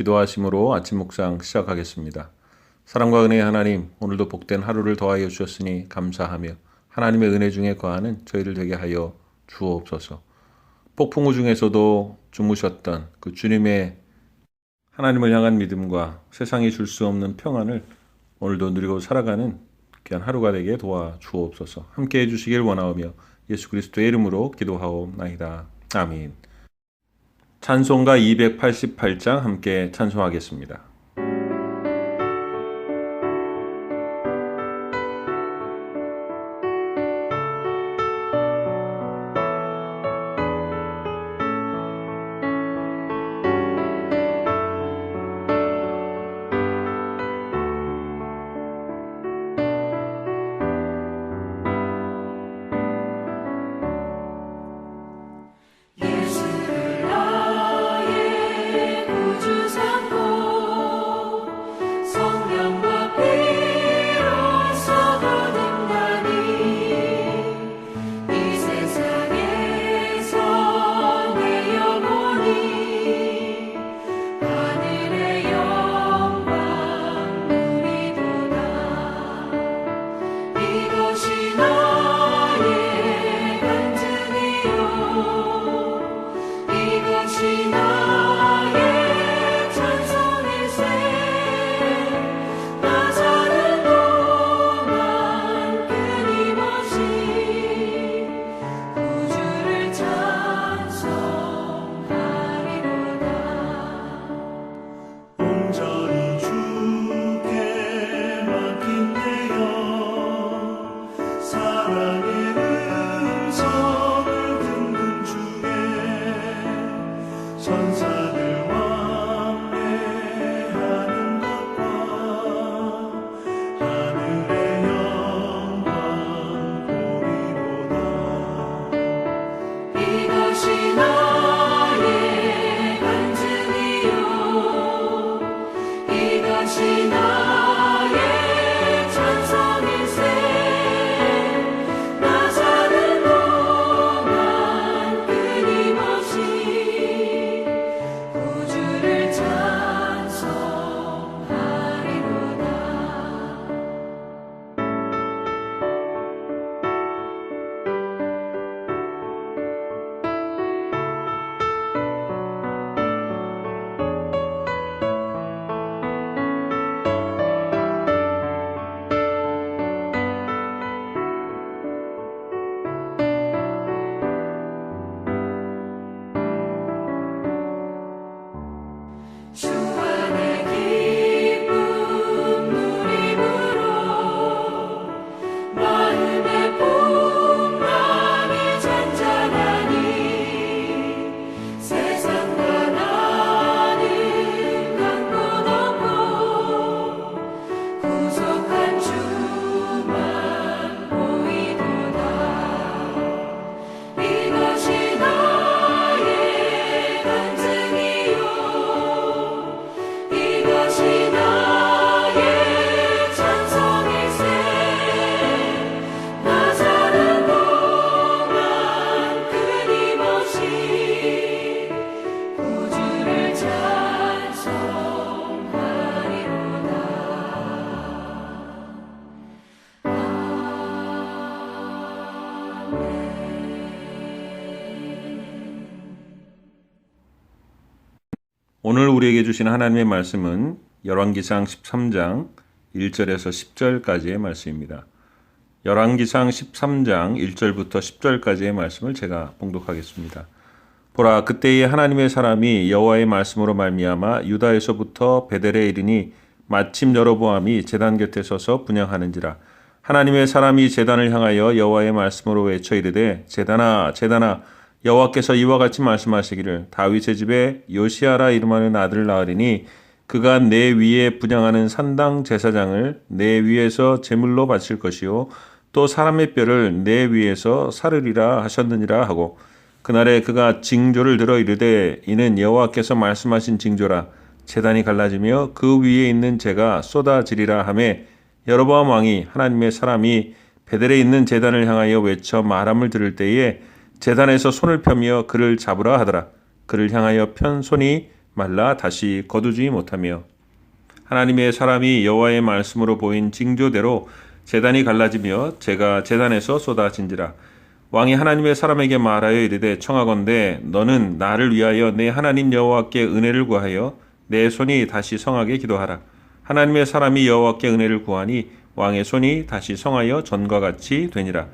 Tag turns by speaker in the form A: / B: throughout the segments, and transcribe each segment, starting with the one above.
A: 기도하심으로 아침 묵상 시작하겠습니다. 사랑과 은혜의 하나님, 오늘도 복된 하루를 더하여 주셨으니 감사하며 하나님의 은혜 중에 거하는 저희를 되게 하여 주옵소서. 폭풍우 중에서도 주무셨던 그 주님의 하나님을 향한 믿음과 세상이 줄 수 없는 평안을 오늘도 누리고 살아가는 귀한 하루가 되게 도와 주옵소서. 함께 해주시길 원하오며 예수 그리스도의 이름으로 기도하옵나이다. 아멘. 찬송가 288장 함께 찬송하겠습니다. 주신 하나님의 말씀은 열왕기상 13장 1절에서 10절까지의 말씀입니다. 열왕기상 13장 1절부터 10절까지의 말씀을 제가 봉독하겠습니다. 보라 그때의 하나님의 사람이 여호와의 말씀으로 말미암아 유다에서부터 베델에 이르니 마침 여로보암이 제단 곁에 서서 분양하는지라 하나님의 사람이 제단을 향하여 여호와의 말씀으로 외쳐 이르되 제단아 제단아 여호와께서 이와 같이 말씀하시기를 다윗의 집에 요시아라 이름하는 아들을 낳으리니 그가 내 위에 분양하는 산당 제사장을 내 위에서 제물로 바칠 것이요 또 사람의 뼈를 내 위에서 사르리라 하셨느니라 하고 그날에 그가 징조를 들어 이르되 이는 여호와께서 말씀하신 징조라 재단이 갈라지며 그 위에 있는 재가 쏟아지리라 하매 여로보암 왕이 하나님의 사람이 베델에 있는 재단을 향하여 외쳐 말함을 들을 때에 재단에서 손을 펴며 그를 잡으라 하더라. 그를 향하여 편 손이
B: 말라 다시 거두지 못하며. 하나님의 사람이 여호와의 말씀으로 보인 징조대로 재단이 갈라지며 제가 재단에서 쏟아진지라. 왕이 하나님의 사람에게 말하여 이르되 청하건대 너는 나를 위하여 내 하나님 여호와께 은혜를 구하여 내 손이 다시 성하게 기도하라. 하나님의 사람이 여호와께 은혜를 구하니 왕의 손이 다시 성하여 전과 같이 되니라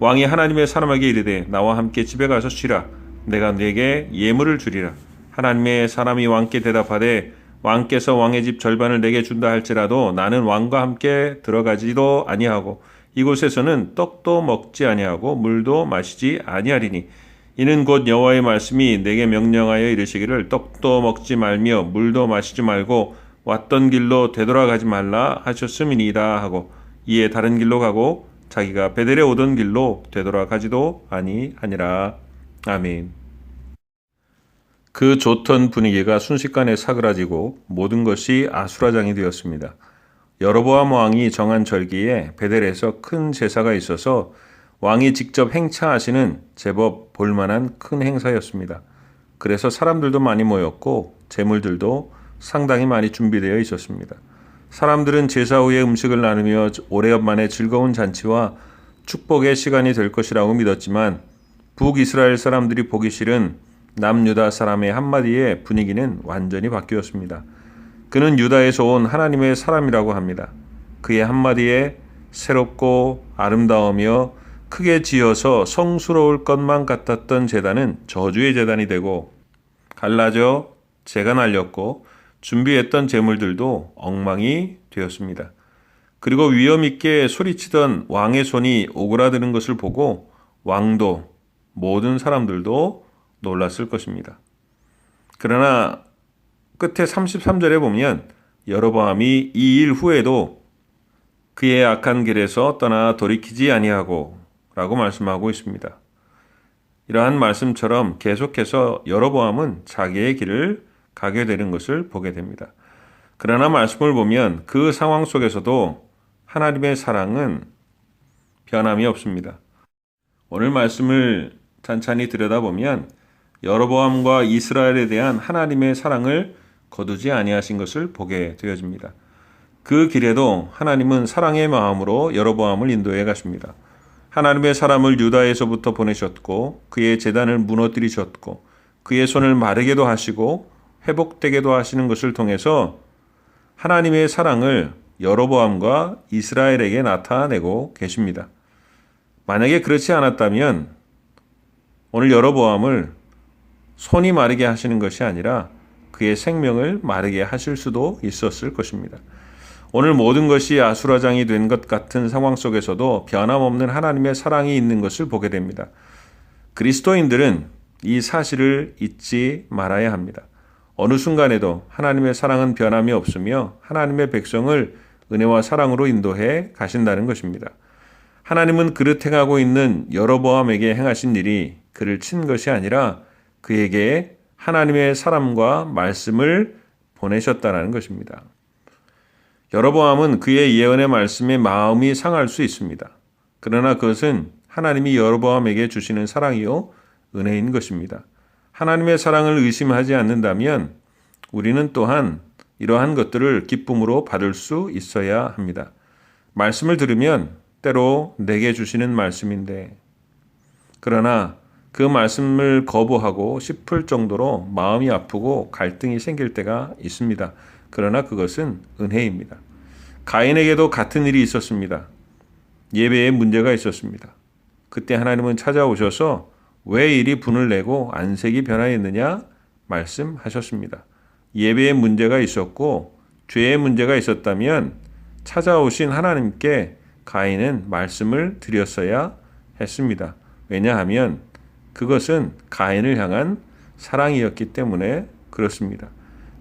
B: 왕이 하나님의 사람에게 이르되 나와 함께 집에 가서 쉬라. 내가 네게 예물을 주리라. 하나님의 사람이 왕께 대답하되 왕께서 왕의 집 절반을 내게 준다 할지라도 나는 왕과 함께 들어가지도 아니하고 이곳에서는 떡도 먹지 아니하고 물도 마시지 아니하리니 이는 곧 여호와의 말씀이 내게 명령하여 이르시기를 떡도 먹지 말며 물도 마시지 말고 왔던 길로 되돌아가지 말라 하셨음이니이다 하고 이에 다른 길로 가고 자기가 베델에 오던 길로 되돌아가지도 아니하니라 아멘. 그 좋던 분위기가 순식간에 사그라지고 모든 것이 아수라장이 되었습니다. 여로보암 왕이 정한 절기에 베델에서 큰 제사가 있어서 왕이 직접 행차하시는 제법 볼만한 큰 행사였습니다. 그래서 사람들도 많이 모였고 재물들도 상당히 많이 준비되어 있었습니다. 사람들은 제사 후에 음식을 나누며 오래간만에 즐거운 잔치와 축복의 시간이 될 것이라고 믿었지만 북이스라엘 사람들이 보기 싫은 남유다 사람의 한마디에 분위기는 완전히 바뀌었습니다. 그는 유다에서 온 하나님의 사람이라고 합니다. 그의 한마디에 새롭고 아름다우며 크게 지어서 성스러울 것만 같았던 재단은 저주의 재단이 되고 갈라져 재가 날렸고 준비했던 재물들도 엉망이 되었습니다. 그리고 위험 있게 소리치던 왕의 손이 오그라드는 것을 보고 왕도 모든 사람들도 놀랐을 것입니다. 그러나 끝에 33절에 보면 여로보암이 이 일 후에도 그의 악한 길에서 떠나 돌이키지 아니하고 라고 말씀하고 있습니다. 이러한 말씀처럼 계속해서 여로보암은 자기의 길을 가게 되는 것을 보게 됩니다. 그러나 말씀을 보면 그 상황 속에서도 하나님의 사랑은 변함이 없습니다. 오늘 말씀을 찬찬히 들여다보면 여로보암과 이스라엘에 대한 하나님의 사랑을 거두지 아니하신 것을 보게 되어집니다. 그 길에도 하나님은 사랑의 마음으로 여로보암을 인도해 가십니다. 하나님의 사람을 유다에서부터 보내셨고 그의 재단을 무너뜨리셨고 그의 손을 마르게도 하시고 회복되게도 하시는 것을 통해서 하나님의 사랑을 여로보암과 이스라엘에게 나타내고 계십니다. 만약에 그렇지 않았다면 오늘 여로보암을 손이 마르게 하시는 것이 아니라 그의 생명을 마르게 하실 수도 있었을 것입니다. 오늘 모든 것이 아수라장이 된 것 같은 상황 속에서도 변함없는 하나님의 사랑이 있는 것을 보게 됩니다. 그리스도인들은 이 사실을 잊지 말아야 합니다. 어느 순간에도 하나님의 사랑은 변함이 없으며 하나님의 백성을 은혜와 사랑으로 인도해 가신다는 것입니다. 하나님은 그릇 행하고 있는 여로보암에게 행하신 일이 그를 친 것이 아니라 그에게 하나님의 사람과 말씀을 보내셨다는 것입니다. 여로보암은 그의 예언의 말씀에 마음이 상할 수 있습니다. 그러나 그것은 하나님이 여로보암에게 주시는 사랑이요 은혜인 것입니다. 하나님의 사랑을 의심하지 않는다면 우리는 또한 이러한 것들을 기쁨으로 받을 수 있어야 합니다. 말씀을 들으면 때로 내게 주시는 말씀인데 그러나 그 말씀을 거부하고 싶을 정도로 마음이 아프고 갈등이 생길 때가 있습니다. 그러나 그것은 은혜입니다. 가인에게도 같은 일이 있었습니다. 예배에 문제가 있었습니다. 그때 하나님은 찾아오셔서 왜 이리 분을 내고 안색이 변하였느냐 말씀하셨습니다. 예배에 문제가 있었고 죄의 문제가 있었다면 찾아오신 하나님께 가인은 말씀을 드렸어야 했습니다. 왜냐하면 그것은 가인을 향한 사랑이었기 때문에 그렇습니다.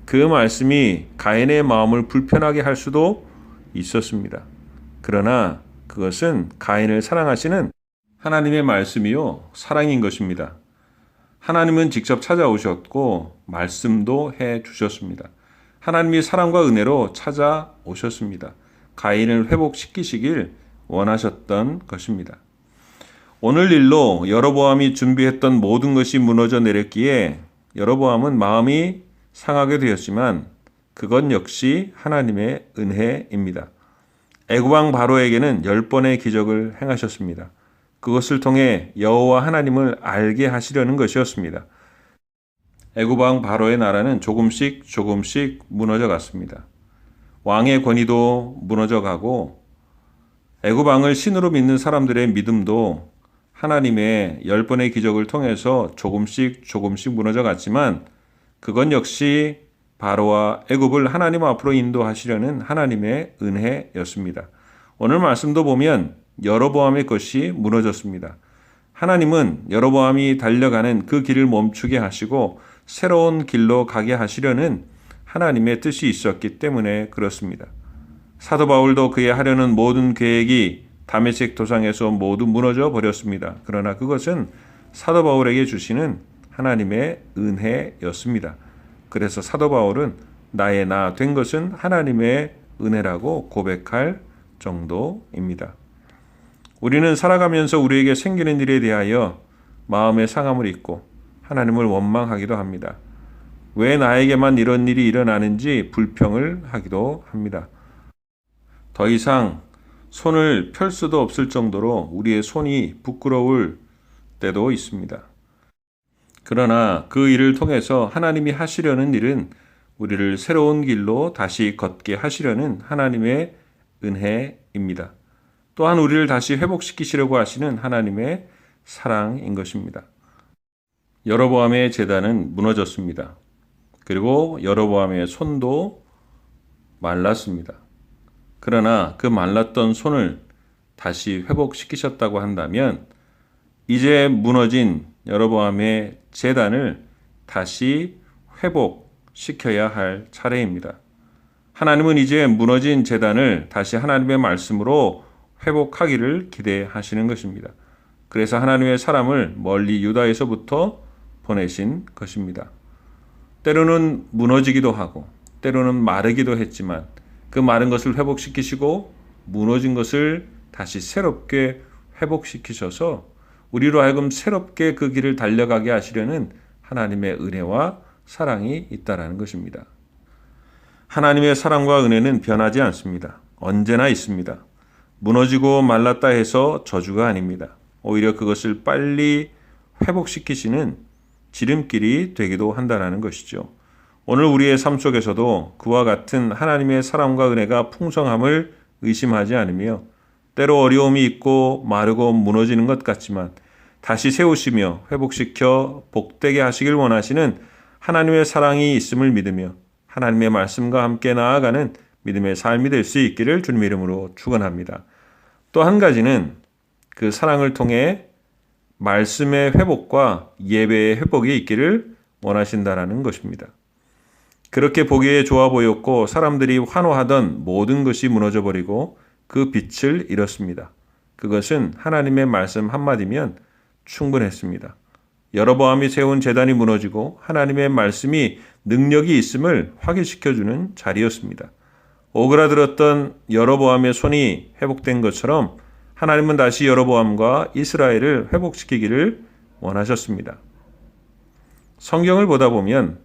B: 그 말씀이 가인의 마음을 불편하게 할 수도 있었습니다. 그러나 그것은 가인을 사랑하시는 하나님의 말씀이요, 사랑인 것입니다. 하나님은 직접 찾아오셨고, 말씀도 해 주셨습니다. 하나님이 사랑과 은혜로 찾아오셨습니다. 가인을 회복시키시길 원하셨던 것입니다. 오늘 일로 여로보암이 준비했던 모든 것이 무너져 내렸기에 여로보암은 마음이 상하게 되었지만 그건 역시 하나님의 은혜입니다. 애굽왕 바로에게는 열 번의 기적을 행하셨습니다. 그것을 통해 여호와 하나님을 알게 하시려는 것이었습니다. 애굽 왕 바로의 나라는 조금씩 조금씩 무너져 갔습니다. 왕의 권위도 무너져 가고 애굽 왕을 신으로 믿는 사람들의 믿음도 하나님의 열 번의 기적을 통해서 조금씩 조금씩 무너져 갔지만 그건 역시 바로와 애굽을 하나님 앞으로 인도하시려는 하나님의 은혜였습니다. 오늘 말씀도 보면 여로보암의 것이 무너졌습니다. 하나님은 여로보암이 달려가는 그 길을 멈추게 하시고 새로운 길로 가게 하시려는 하나님의 뜻이 있었기 때문에 그렇습니다. 사도 바울도 그의 하려는 모든 계획이 다메섹 도상에서 모두 무너져 버렸습니다. 그러나 그것은 사도 바울에게 주시는 하나님의 은혜였습니다. 그래서 사도 바울은 나의 나 된 것은 하나님의 은혜라고 고백할 정도입니다. 우리는 살아가면서 우리에게 생기는 일에 대하여 마음의 상함을 잊고 하나님을 원망하기도 합니다. 왜 나에게만 이런 일이 일어나는지 불평을 하기도 합니다. 더 이상 손을 펼 수도 없을 정도로 우리의 손이 부끄러울 때도 있습니다. 그러나 그 일을 통해서 하나님이 하시려는 일은 우리를 새로운 길로 다시 걷게 하시려는 하나님의 은혜입니다. 또한 우리를 다시 회복시키시려고 하시는 하나님의 사랑인 것입니다. 여로보암의 재단은 무너졌습니다. 그리고 여로보암의 손도 말랐습니다. 그러나 그 말랐던 손을 다시 회복시키셨다고 한다면 이제 무너진 여로보암의 재단을 다시 회복시켜야 할 차례입니다. 하나님은 이제 무너진 재단을 다시 하나님의 말씀으로 회복하기를 기대하시는 것입니다. 그래서 하나님의 사람을 멀리 유다에서부터 보내신 것입니다. 때로는 무너지기도 하고 때로는 마르기도 했지만 그 마른 것을 회복시키시고 무너진 것을 다시 새롭게 회복시키셔서 우리로 하여금 새롭게 그 길을 달려가게 하시려는 하나님의 은혜와 사랑이 있다라는 것입니다. 하나님의 사랑과 은혜는 변하지 않습니다. 언제나 있습니다. 무너지고 말랐다 해서 저주가 아닙니다. 오히려 그것을 빨리 회복시키시는 지름길이 되기도 한다는 것이죠. 오늘 우리의 삶 속에서도 그와 같은 하나님의 사랑과 은혜가 풍성함을 의심하지 않으며 때로 어려움이 있고 마르고 무너지는 것 같지만 다시 세우시며 회복시켜 복되게 하시길 원하시는 하나님의 사랑이 있음을 믿으며 하나님의 말씀과 함께 나아가는 믿음의 삶이 될 수 있기를 주님 이름으로 축원합니다. 또 한 가지는 그 사랑을 통해 말씀의 회복과 예배의 회복이 있기를 원하신다라는 것입니다. 그렇게 보기에 좋아 보였고 사람들이 환호하던 모든 것이 무너져 버리고 그 빛을 잃었습니다. 그것은 하나님의 말씀 한마디면 충분했습니다. 여러보암이 세운 재단이 무너지고 하나님의 말씀이 능력이 있음을 확인시켜주는 자리였습니다. 오그라들었던 여러보암의 손이 회복된 것처럼 하나님은 다시 여러보암과 이스라엘을 회복시키기를 원하셨습니다. 성경을 보다 보면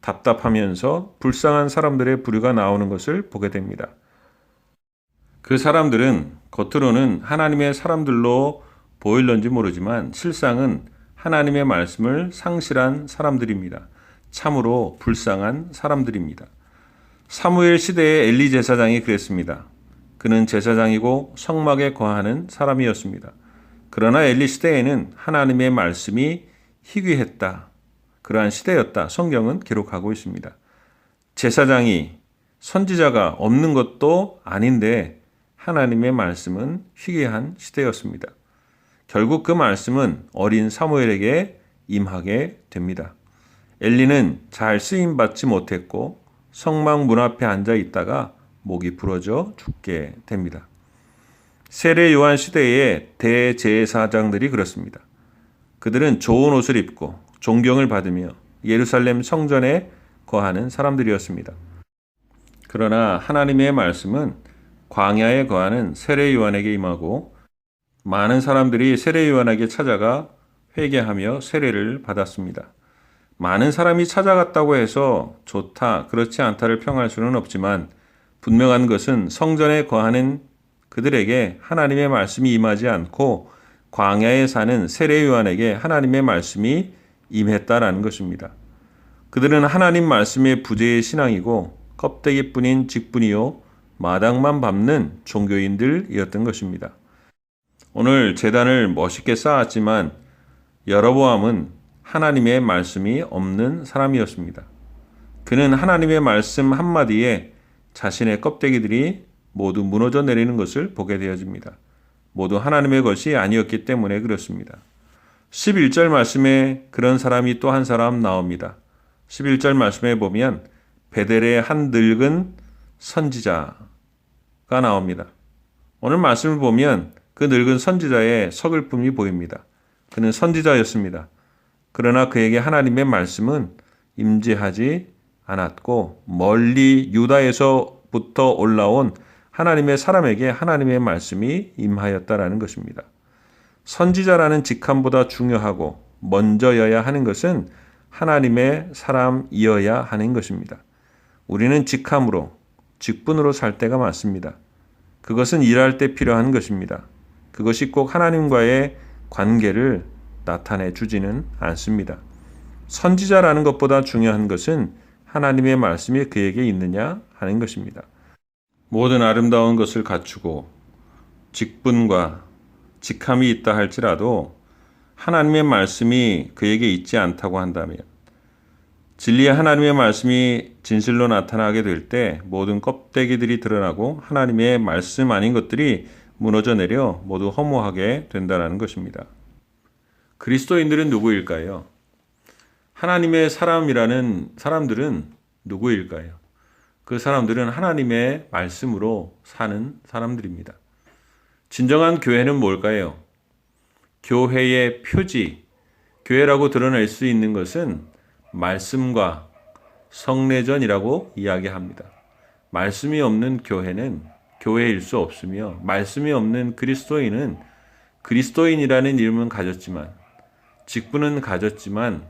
B: 답답하면서 불쌍한 사람들의 부류가 나오는 것을 보게 됩니다. 그 사람들은 겉으로는 하나님의 사람들로 보일런지 모르지만 실상은 하나님의 말씀을 상실한 사람들입니다. 참으로 불쌍한 사람들입니다. 사무엘 시대의 엘리 제사장이 그랬습니다. 그는 제사장이고 성막에 거하는 사람이었습니다. 그러나 엘리 시대에는 하나님의 말씀이 희귀했다. 그러한 시대였다. 성경은 기록하고 있습니다. 제사장이 선지자가 없는 것도 아닌데 하나님의 말씀은 희귀한 시대였습니다. 결국 그 말씀은 어린 사무엘에게 임하게 됩니다. 엘리는 잘 쓰임 받지 못했고 성막 문 앞에 앉아 있다가 목이 부러져 죽게 됩니다. 세례 요한 시대의 대제사장들이 그렇습니다. 그들은 좋은 옷을 입고 존경을 받으며 예루살렘 성전에 거하는 사람들이었습니다. 그러나 하나님의 말씀은 광야에 거하는 세례 요한에게 임하고 많은 사람들이 세례 요한에게 찾아가 회개하며 세례를 받았습니다. 많은 사람이 찾아갔다고 해서 좋다, 그렇지 않다를 평할 수는 없지만 분명한 것은 성전에 거하는 그들에게 하나님의 말씀이 임하지 않고 광야에 사는 세례 요한에게 하나님의 말씀이 임했다라는 것입니다. 그들은 하나님 말씀의 부재의 신앙이고 껍데기뿐인 직분이요 마당만 밟는 종교인들이었던 것입니다. 오늘 재단을 멋있게 쌓았지만 여러보암은 하나님의 말씀이 없는 사람이었습니다. 그는 하나님의 말씀 한마디에 자신의 껍데기들이 모두 무너져 내리는 것을 보게 되어집니다. 모두 하나님의 것이 아니었기 때문에 그렇습니다. 11절 말씀에 그런 사람이 또 한 사람 나옵니다. 11절 말씀에 보면 베델의 한 늙은 선지자가 나옵니다. 오늘 말씀을 보면 그 늙은 선지자의 서글픔이 보입니다. 그는 선지자였습니다. 그러나 그에게 하나님의 말씀은 임재하지 않았고 멀리 유다에서부터 올라온 하나님의 사람에게 하나님의 말씀이 임하였다라는 것입니다. 선지자라는 직함보다 중요하고 먼저여야 하는 것은 하나님의 사람이어야 하는 것입니다. 우리는 직함으로, 직분으로 살 때가 많습니다. 그것은 일할 때 필요한 것입니다. 그것이 꼭 하나님과의 관계를 나타내 주지는 않습니다. 선지자라는 것보다 중요한 것은 하나님의 말씀이 그에게 있느냐 하는 것입니다. 모든 아름다운 것을 갖추고 직분과 직함이 있다 할지라도 하나님의 말씀이 그에게 있지 않다고 한다면 진리의 하나님의 말씀이 진실로 나타나게 될 때 모든 껍데기들이 드러나고 하나님의 말씀 아닌 것들이 무너져 내려 모두 허무하게 된다는 것입니다. 그리스도인들은 누구일까요? 하나님의 사람이라는 사람들은 누구일까요? 그 사람들은 하나님의 말씀으로 사는 사람들입니다. 진정한 교회는 뭘까요? 교회의 표지, 교회라고 드러낼 수 있는 것은 말씀과 성례전이라고 이야기합니다. 말씀이 없는 교회는 교회일 수 없으며 말씀이 없는 그리스도인은 그리스도인이라는 이름은 가졌지만 직분은 가졌지만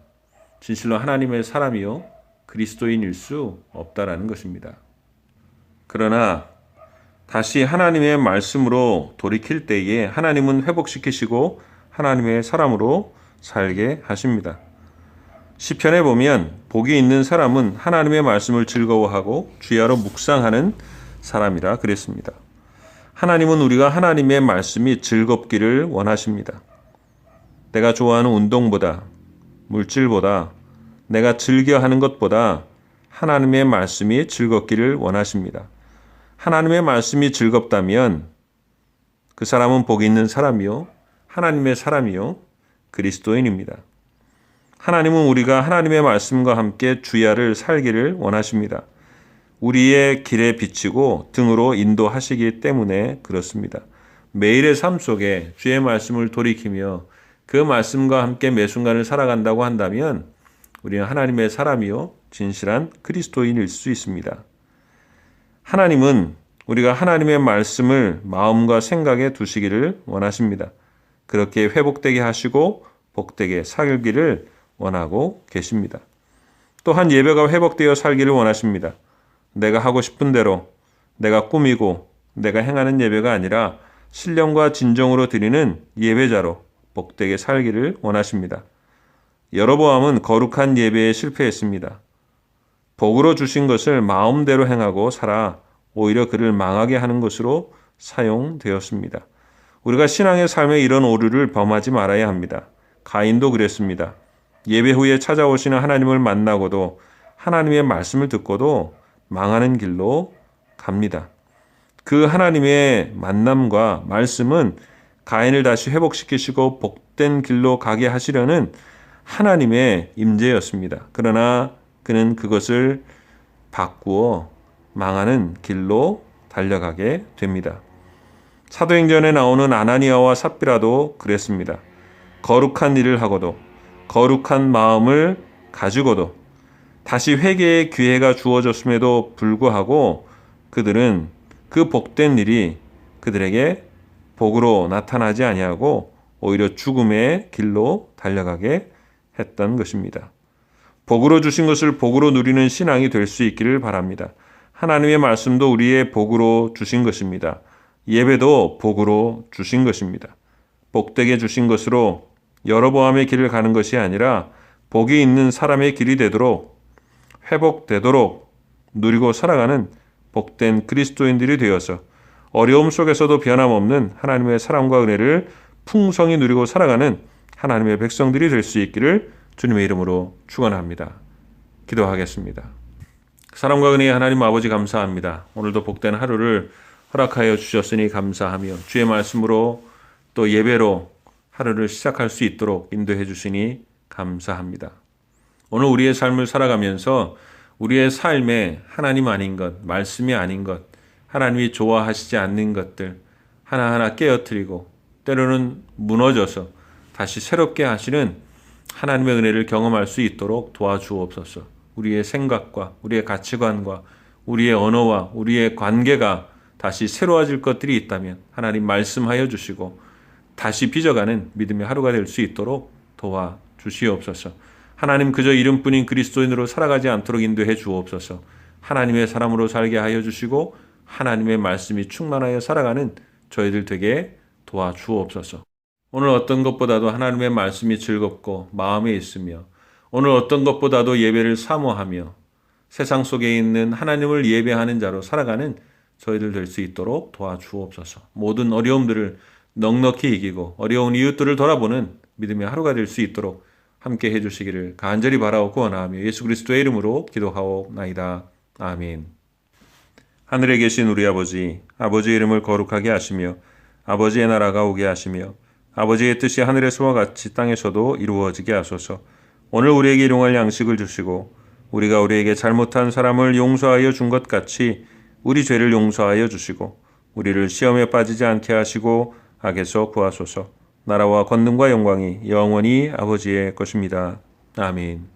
B: 진실로 하나님의 사람이요 그리스도인일 수 없다라는 것입니다. 그러나 다시 하나님의 말씀으로 돌이킬 때에 하나님은 회복시키시고 하나님의 사람으로 살게 하십니다. 시편에 보면 복이 있는 사람은 하나님의 말씀을 즐거워하고 주야로 묵상하는 사람이라 그랬습니다. 하나님은 우리가 하나님의 말씀이 즐겁기를 원하십니다. 내가 좋아하는 운동보다 물질보다 내가 즐겨 하는 것보다 하나님의 말씀이 즐겁기를 원하십니다. 하나님의 말씀이 즐겁다면 그 사람은 복이 있는 사람이요. 하나님의 사람이요. 그리스도인입니다. 하나님은 우리가 하나님의 말씀과 함께 주야를 살기를 원하십니다. 우리의 길에 비치고 등으로 인도하시기 때문에 그렇습니다. 매일의 삶 속에 주의 말씀을 돌이키며 그 말씀과 함께 매 순간을 살아간다고 한다면 우리는 하나님의 사람이요 진실한 그리스도인일 수 있습니다. 하나님은 우리가 하나님의 말씀을 마음과 생각에 두시기를 원하십니다. 그렇게 회복되게 하시고 복되게 살기를 원하고 계십니다. 또한 예배가 회복되어 살기를 원하십니다. 내가 하고 싶은 대로 내가 꾸미고 내가 행하는 예배가 아니라 신령과 진정으로 드리는 예배자로 복되게 살기를 원하십니다. 여로보암은 거룩한 예배에 실패했습니다. 복으로 주신 것을 마음대로 행하고 살아 오히려 그를 망하게 하는 것으로 사용되었습니다. 우리가 신앙의 삶에 이런 오류를 범하지 말아야 합니다. 가인도 그랬습니다. 예배 후에 찾아오시는 하나님을 만나고도 하나님의 말씀을 듣고도 망하는 길로 갑니다. 그 하나님의 만남과 말씀은 가인을 다시 회복시키시고 복된 길로 가게 하시려는 하나님의 임재였습니다. 그러나 그는 그것을 바꾸어 망하는 길로 달려가게 됩니다. 사도행전에 나오는 아나니아와 삽비라도 그랬습니다. 거룩한 일을 하고도 거룩한 마음을 가지고도 다시 회개의 기회가 주어졌음에도 불구하고 그들은 그 복된 일이 그들에게 복으로 나타나지 아니하고 오히려 죽음의 길로 달려가게 했던 것입니다. 복으로 주신 것을 복으로 누리는 신앙이 될 수 있기를 바랍니다. 하나님의 말씀도 우리의 복으로 주신 것입니다. 예배도 복으로 주신 것입니다. 복되게 주신 것으로 여러보암의 길을 가는 것이 아니라 복이 있는 사람의 길이 되도록 회복되도록 누리고 살아가는 복된 그리스도인들이 되어서 어려움 속에서도 변함없는 하나님의 사랑과 은혜를 풍성히 누리고 살아가는 하나님의 백성들이 될 수 있기를 주님의 이름으로 축원합니다. 기도하겠습니다. 사랑과 은혜의 하나님 아버지 감사합니다. 오늘도 복된 하루를 허락하여 주셨으니 감사하며 주의 말씀으로 또 예배로 하루를 시작할 수 있도록 인도해 주시니 감사합니다. 오늘 우리의 삶을 살아가면서 우리의 삶에 하나님 아닌 것, 말씀이 아닌 것, 하나님이 좋아하시지 않는 것들 하나하나 깨어뜨리고 때로는 무너져서 다시 새롭게 하시는 하나님의 은혜를 경험할 수 있도록 도와주옵소서. 우리의 생각과 우리의 가치관과 우리의 언어와 우리의 관계가 다시 새로워질 것들이 있다면 하나님 말씀하여 주시고 다시 빚어가는 믿음의 하루가 될 수 있도록 도와 주시옵소서. 하나님 그저 이름뿐인 그리스도인으로 살아가지 않도록 인도해 주옵소서. 하나님의 사람으로 살게 하여 주시고 하나님의 말씀이 충만하여 살아가는 저희들 되게 도와 주옵소서. 오늘 어떤 것보다도 하나님의 말씀이 즐겁고 마음에 있으며 오늘 어떤 것보다도 예배를 사모하며 세상 속에 있는 하나님을 예배하는 자로 살아가는 저희들 될 수 있도록 도와주옵소서. 모든 어려움들을 넉넉히 이기고 어려운 이웃들을 돌아보는 믿음의 하루가 될 수 있도록 함께 해주시기를 간절히 바라옵고 원하며 예수 그리스도의 이름으로 기도하옵나이다. 아멘. 하늘에 계신 우리 아버지, 아버지의 이름을 거룩하게 하시며 아버지의 나라가 오게 하시며 아버지의 뜻이 하늘에서와 같이 땅에서도 이루어지게 하소서. 오늘 우리에게 일용할 양식을 주시고 우리가 우리에게 잘못한 사람을 용서하여 준 것 같이 우리 죄를 용서하여 주시고 우리를 시험에 빠지지 않게 하시고 악에서 구하소서. 나라와 권능과 영광이 영원히 아버지의 것입니다. 아멘.